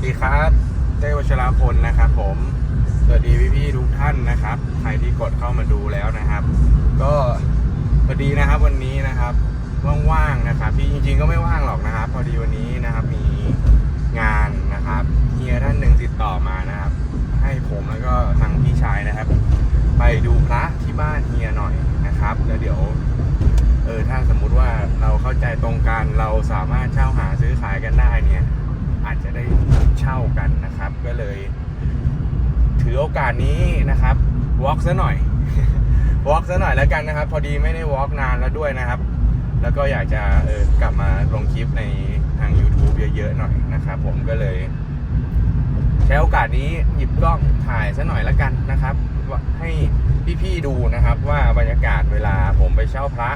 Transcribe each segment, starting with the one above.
วัสดีครับเต้วชราพลนะครับผม สวัสดีพี่ๆทุกท่านนะครับ ใครที่กดเข้ามาดูแล้วนะครับ ก็พอดีนะครับวันนี้นะครับว่างๆนะครับพี่จริงๆก็ไม่ว่างหรอกนะครับ พอดีวันนี้นะครับมีงานนะครับเฮียท่านหนึ่งติดต่อมานะครับ ให้ผมแล้วก็ทางพี่ชายนะครับ ไปดูพระที่บ้านเฮียหน่อยนะครับแล้วเดี๋ยวเออถ้าสมมุติว่าเราเข้าใจตรงกันเราสามารถเช่าหาซื้อขายกันได้เนี่ย อาจจะได้เช่ากันนะครับ ก็เลย ถือโอกาสนี้นะครับวอล์กซะหน่อยวอล์กซะหน่อยแล้วกันนะครับ พอดีไม่ได้วอล์กนานแล้วด้วยนะครับ แล้วก็อยากจะเออกลับมาลงคลิปในทาง YouTube เยอะๆหน่อยนะครับ ผมก็เลย ใช้โอกาสนี้หยิบกล้องถ่ายซะหน่อยแล้วกันนะครับให้พี่ๆดูนะครับ ว่าบรรยากาศเวลาผมไปเช่าพระ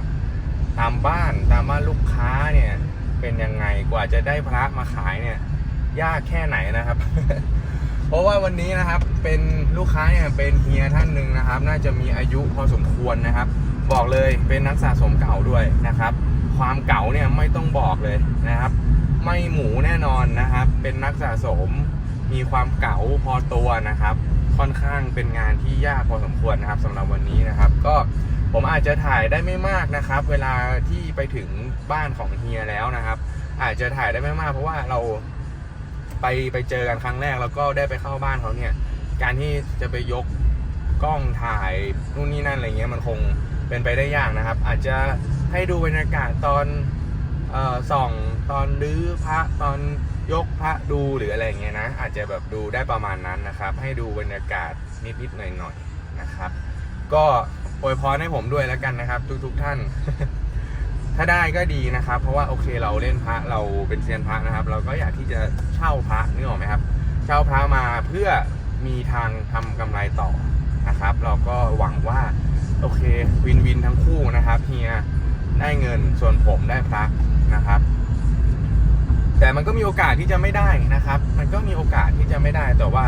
ตามบ้านตามบ้านลูกค้าเนี่ย เป็นยังไงกว่าจะได้พระมาขายเนี่ย ยากแค่ไหนนะครับ เพราะว่าวันนี้นะครับเป็นลูกค้าเนี่ยเป็นเฮียท่านหนึ่งนะครับ น่าจะมีอายุพอสมควรนะครับ บอกเลยเป็นนักสะสมเก่าด้วยนะครับ ความเก่าเนี่ยไม่ต้องบอกเลยนะครับ ไม่หมูแน่นอนนะครับ เป็นนักสะสมมีความเก๋าพอตัวนะครับ ค่อนข้างเป็นงานที่ยากพอสมควรนะครับสำหรับวันนี้นะครับ ก็ผมอาจจะถ่ายได้ไม่มากนะครับ เวลาที่ไปถึงบ้านของเฮียแล้วนะครับ อาจจะถ่ายได้ไม่มากเพราะว่าเรา ไปไปเจอกันครั้งแรกแล้วก็ได้ไปเข้าบ้านเขาเนี่ย การที่จะไปยกกล้องถ่ายนู่นนี่นั่นอะไรเงี้ยมันคงเป็นไปได้ยากนะครับ อาจจะให้ดูบรรยากาศตอนเอ่อส่องตอนรื้อพระตอนยกพระดูหรืออะไรเงี้ยนะ อาจจะแบบดูได้ประมาณนั้นนะครับ ให้ดูบรรยากาศนิดๆหน่อยๆนนะครับ ก็อวยพรให้ผมด้วยแล้วกันนะครับ ทุกๆท่าน ถ้าได้ก็ดีนะครับ เพราะว่าโอเคเราเล่นพระเราเป็นเซียนพระนะครับ เราก็อยากที่จะเช่าพระนึกออกไหมครับ เช่าพระมาเพื่อมีทางทำกำไรต่อนะครับ เราก็หวังว่าโอเควินวินทั้งคู่นะครับเฮียได้เงินส่วนผมได้พระนะครับ แต่มันก็มีโอกาสที่จะไม่ได้นะครับ มันก็มีโอกาสที่จะไม่ได้แต่ว่า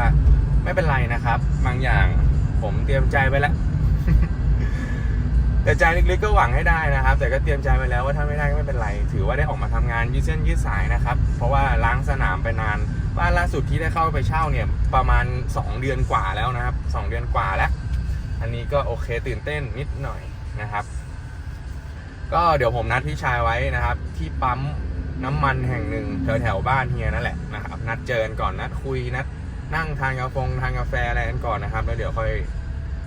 ไม่เป็นไรนะครับ บางอย่างผมเตรียมใจไว้แล้ว แต่ใจลึกๆก็หวังให้ได้นะครับ แต่ก็เตรียมใจไว้แล้วว่าถ้าไม่ได้ก็ไม่เป็นไร ถือว่าได้ออกมาทำงานยืดเส้นยืดสายนะครับ เพราะว่าล้างสนามไปนานบ้านล่าสุดที่ได้เข้าไปเช่าเนี่ยประมาณ 2 เดือนกว่าแล้วนะครับ 2 เดือนกว่าแล้ว อันนี้ก็โอเคตื่นเต้นนิดหน่อยนะครับ ก็เดี๋ยวผมนัดพี่ชายไว้นะครับ ที่ปั๊มน้ำมันแห่งหนึ่งแถวแถวบ้านเฮียนั่นแหละนะครับ นัดเจอกันก่อนนัดคุยนัดนั่งทานกาแฟทานกาแฟอะไรกันก่อนนะครับ แล้วเดี๋ยวค่อย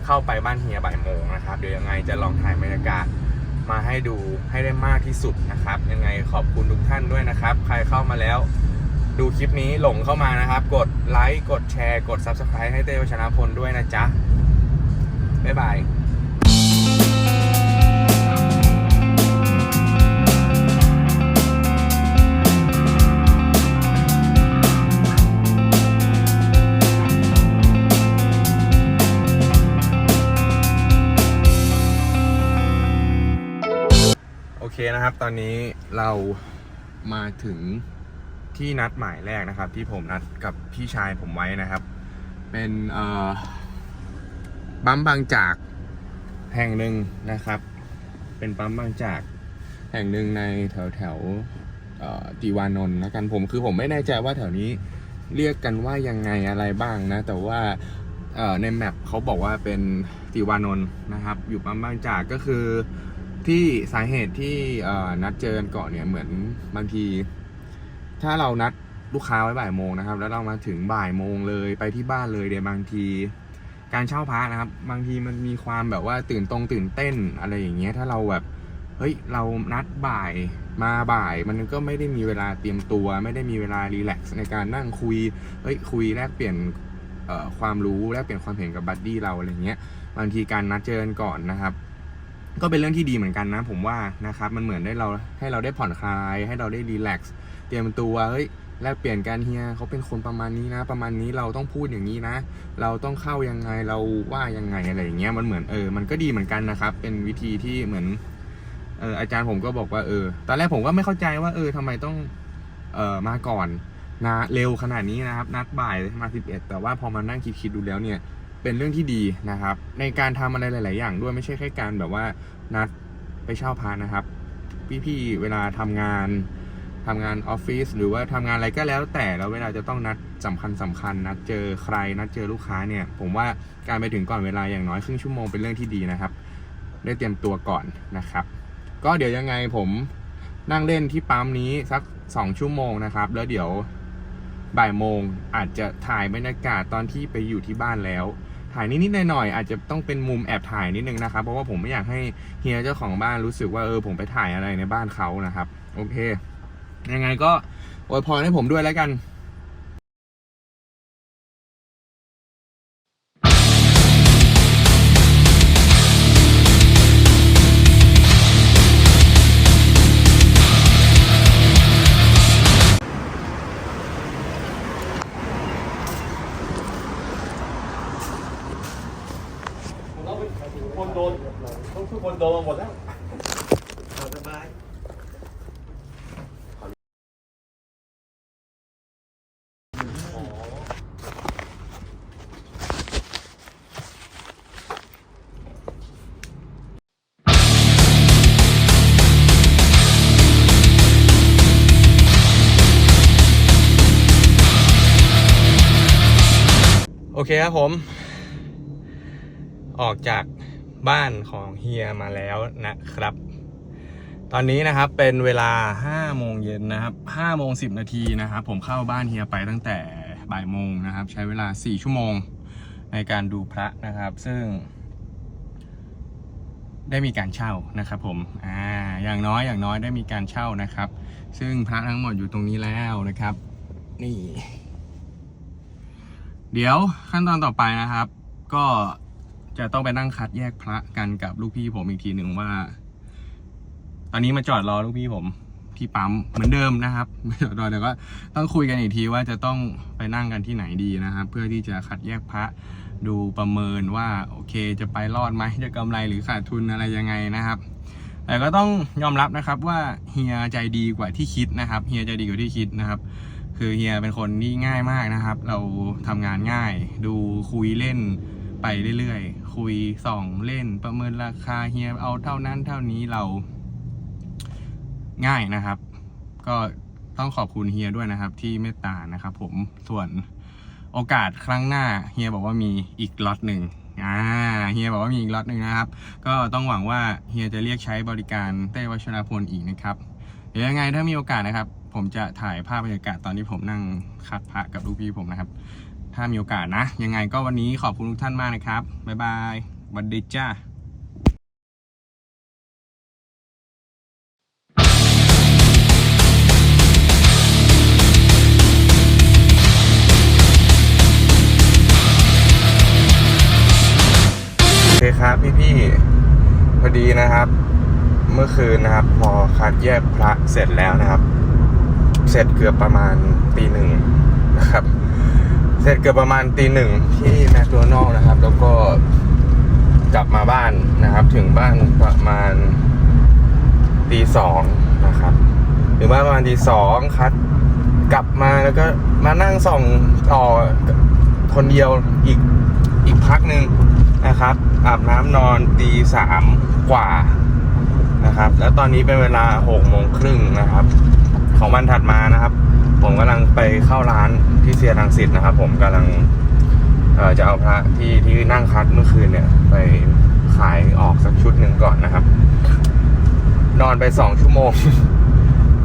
เข้าไปบ้านเฮียบ่ายโมงนะครับ เดี๋ยวยังไงจะลองถ่ายบรรยากาศมาให้ดูให้ได้มากที่สุดนะครับ ยังไงขอบคุณทุกท่านด้วยนะครับ ใครเข้ามาแล้ว ดูคลิปนี้หลงเข้ามานะครับ กดไลค์กดแชร์ กด Subscribe ให้เต้วชนะพลด้วยนะจ๊ะบ๊ายบาย คนะครับ ตอนนี้เรามาถึงที่นัดหมายแรกนะครับ ที่ผมนัดกับพี่ชายผมไว้นะครับ เป็นเอ่อปั๊มบางจากแห่งหนึ่งนะครับ เป็นปั๊มบางจากแห่งหนึ่งในแถวแถวติวานนท์แล้วกันผมคือผมไม่แน่ใจว่าแถวนี้เรียกกันว่ายังไงอะไรบ้างนะ แต่ว่าเอ่อในแมปเขาบอกว่าเป็นติวานนท์นะครับ อยู่ปั๊มบางจากก็คือ ที่สาเหตุที่เอ่อนัดเจอกันก่อนเนี่ยเหมือนบางที ถ้าเรานัดลูกค้าไว้บ่ายโมงนะครับ แล้วเรามาถึงบ่ายโมงเลยไปที่บ้านเลยเดี๋ยวบางที การเช่าพระนะครับ บางทีมันมีความแบบว่าตื่นตรงตื่นเต้นอะไรอย่างเงี้ย ถ้าเราแบบเฮ้ยเรานัดบ่ายมาบ่าย มันก็ไม่ได้มีเวลาเตรียมตัว ไม่ได้มีเวลารีแลกซ์ในการนั่งคุยเฮ้ยคุยแลกเปลี่ยนความรู้แลกเปลี่ยนความเห็นกับบัดดี้เราอะไรเงี้ยบางทีการนัดเจอกันก่อนนะครับ ก็เป็นเรื่องที่ดีเหมือนกันนะ ผมว่านะครับมันเหมือนได้เราให้เราได้ผ่อนคลาย ให้เราได้รีแลกซ์เตรียมตัวเฮ้ยแลกเปลี่ยนกันเฮียเขาเป็นคนประมาณนี้นะ ประมาณนี้เราต้องพูดอย่างนี้นะ เราต้องเข้ายังไงเราว่ายังไงอะไรอย่างเงี้ยมันเหมือนเออมันก็ดีเหมือนกันนะครับ เป็นวิธีที่เหมือนเอออาจารย์ผมก็บอกว่าเออตอนแรกผมก็ไม่เข้าใจว่าเออทำไมต้องเออมาก่อนนะเร็วขนาดนี้นะครับ นัดบ่ายมา 11 แต่ว่าพอมานั่งคิดๆดูแล้วเนี่ย เป็นเรื่องที่ดีนะครับ ในการทำอะไรหลาย ๆ อย่างด้วยไม่ใช่แค่การแบบว่านัดไปเช่าพานะครับ พี่ๆเวลาทำงานทำงานออฟฟิศหรือว่าทำงานอะไรก็แล้วแต่แล้วเวลาจะต้องนัดสำคัญสำคัญนัดเจอใครนัดเจอลูกค้าเนี่ย ผมว่าการไปถึงก่อนเวลาอย่างน้อยครึ่งชั่วโมงเป็นเรื่องที่ดีนะครับ ได้เตรียมตัวก่อนนะครับ ก็เดี๋ยวยังไงผมนั่งเล่นที่ปั๊มนี้สัก 2 ชั่วโมงนะครับ แล้วเดี๋ยวบ่ายโมงอาจจะถ่ายบรรยากาศตอนที่ไปอยู่ที่บ้านแล้ว ถ่ายนิดๆหน่อยๆอาจจะต้องเป็นมุมแอบถ่ายนิดนึงนะครับ เพราะว่าผมไม่อยากให้เฮียเจ้าของบ้านรู้สึกว่าเออผมไปถ่ายอะไรในบ้านเขานะครับ โอเค ยังไงก็อวยพรให้ผมด้วยแล้วกัน คนโดนทุกคนโดนมาหมดแล้วสบายโอเคครับผม ออกจาก บ้านของเฮียมาแล้วนะครับ ตอนนี้นะครับเป็นเวลา5โมงเย็นนะครับ5โมง10 นาทีนะครับ ผมเข้าบ้านเฮียไปตั้งแต่บ่ายโมงนะครับ ใช้เวลา 4 ชั่วโมงในการดูพระนะครับ ซึ่ง ได้มีการเช่านะครับผมอ่าอย่างน้อยอย่างน้อยได้มีการเช่านะครับ ซึ่งพระทั้งหมดอยู่ตรงนี้แล้วนะครับ นี่ เดี๋ยวขั้นตอนต่อไปนะครับ ก็ จะต้องไปนั่งคัดแยกพระกันกับลูกพี่ผมอีกทีหนึ่งว่า ตอนนี้มาจอดรอลูกพี่ผมที่ปั๊มเหมือนเดิมนะครับไม่จอดรอเดี๋ยวก็ต้องคุยกันอีกทีว่าจะต้องไปนั่งกันที่ไหนดีนะครับ เพื่อที่จะคัดแยกพระดูประเมินว่าโอเค จะไปรอดไหมจะกำไรหรือขาดทุนอะไรยังไงนะครับ แต่ก็ต้องยอมรับนะครับว่าเฮียใจดีกว่าที่คิดนะครับเฮียใจดีกว่าที่คิดนะครับ คือเฮียเป็นคนที่ง่ายมากนะครับ เราทำงานง่าย ดูคุยเล่น ไปเรื่อยๆ คุยส่องเล่นประเมินราคาเฮียเอาเท่านั้นเท่านี้เราง่ายนะครับ ก็ต้องขอบคุณเฮียด้วยนะครับ ที่เมตตานะครับ ผมส่วนโอกาสครั้งหน้าเฮียบอกว่ามีอีกล็อตหนึ่งอ่าเฮียบอกว่ามีอีกล็อตหนึ่งนะครับ ก็ต้องหวังว่าเฮียจะเรียกใช้บริการเต้วัชรพลอีกนะครับเดี๋ยวยังไงถ้ามีโอกาสนะครับ ผมจะถ่ายภาพบรรยากาศตอนที่ผมนั่งคัดพระกับลูกพี่ผมนะครับ ถ้ามีโอกาสนะ ยังไงก็วันนี้ขอบคุณทุกท่านมากนะครับ บ๊ายบายวัสดีจ้าโอเคครับพี่ๆพอดีนะครับ เมื่อคืนนะครับ พอคัดแยกพระเสร็จแล้วนะครับ เสร็จเกือบประมาณตีหนึ่งนะครับ เสร็จเกือบประมาณตีหนึ่งที่แมคโดนัลล์นะครับ แล้วก็กลับมาบ้านนะครับ ถึงบ้านประมาณตีสองนะครับถึงบ้านประมาณตีสองคัดกลับมาแล้วก็มานั่งส่องต่อคนเดียวอีกอีกพักหนึ่งนะครับ อาบน้ำนอนตีสามกว่านะครับ แล้วตอนนี้เป็นเวลาหกโมงครึ่งนะครับ ของวันถัดมานะครับ ผมกำลังไปเข้าร้านที่เซียรังสิตนะครับ ผมกำลังเอ่อจะเอาพระที่ที่นั่งคัดเมื่อคืนเนี่ย ไปขายออกสักชุดหนึ่งก่อนนะครับ นอนไปสองชั่วโมง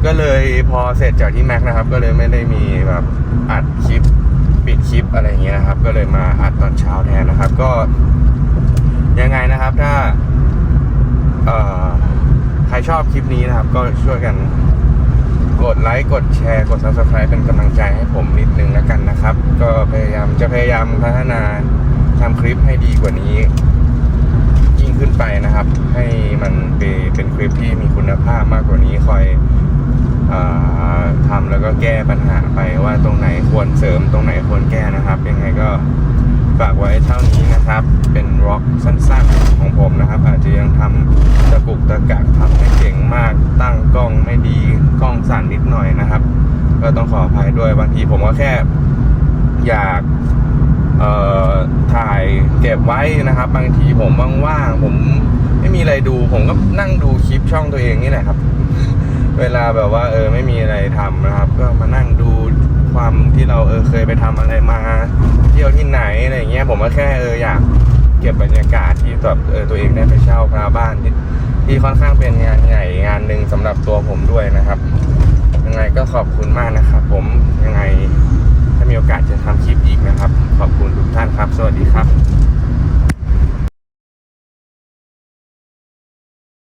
ก็เลยพอเสร็จจากที่แม็กนะครับ ก็เลยไม่ได้มีแบบอัดคลิปปิดคลิปอะไรอย่างเงี้ยนะครับ ก็เลยมาอัดตอนเช้าแทนนะครับ ก็ยังไงนะครับถ้าเอ่อใครชอบคลิปนี้นะครับ ก็ช่วยกัน กดไลค์กดแชร์กด subscribe เป็นกำลังใจให้ผมนิดนึงแล้วกันนะครับ ก็พยายามจะพยายามพัฒนาทำคลิปให้ดีกว่านี้ ยิ่งขึ้นไปนะครับ ให้มันเป็นเป็นคลิปที่มีคุณภาพมากกว่านี้คอยอทำแล้วก็แก้ปัญหาไปว่าตรงไหนควรเสริมตรงไหนควรแก้นะครับ ยังไงก็ ฝากไว้เท่านี้นะครับ เป็นร็อกสั้นๆของผมนะครับ อาจจะยังทำตะกุกตะกักทำไม่เก่งมาก ตั้งกล้องไม่ดีกล้องสั่นนิดหน่อยนะครับ ก็ต้องขออภัยด้วยบางทีผมก็แค่อยากเอ่อถ่ายเก็บไว้นะครับ บางทีผมว่างๆผมไม่มีอะไรดู ผมก็นั่งดูคลิปช่องตัวเองนี่แหละครับ เวลาแบบว่าเออไม่มีอะไรทำนะครับ ก็มานั่งดู ความที่เราเออเคยไปทำอะไรมา เที่ยวที่ไหนอะไรอย่างเงี้ยผมก็แค่เอออยากเก็บบรรยากาศที่แบบเออตัวเองได้ไปเช่าพาบ้านที่ที่ค่อนข้างเป็นงานใหญ่งานหนึ่งสำหรับตัวผมด้วยนะครับ ยังไงก็ขอบคุณมากนะครับ ผมยังไงถ้ามีโอกาสจะทำคลิปอีกนะครับ ขอบคุณทุกท่านครับ สวัสดีครับ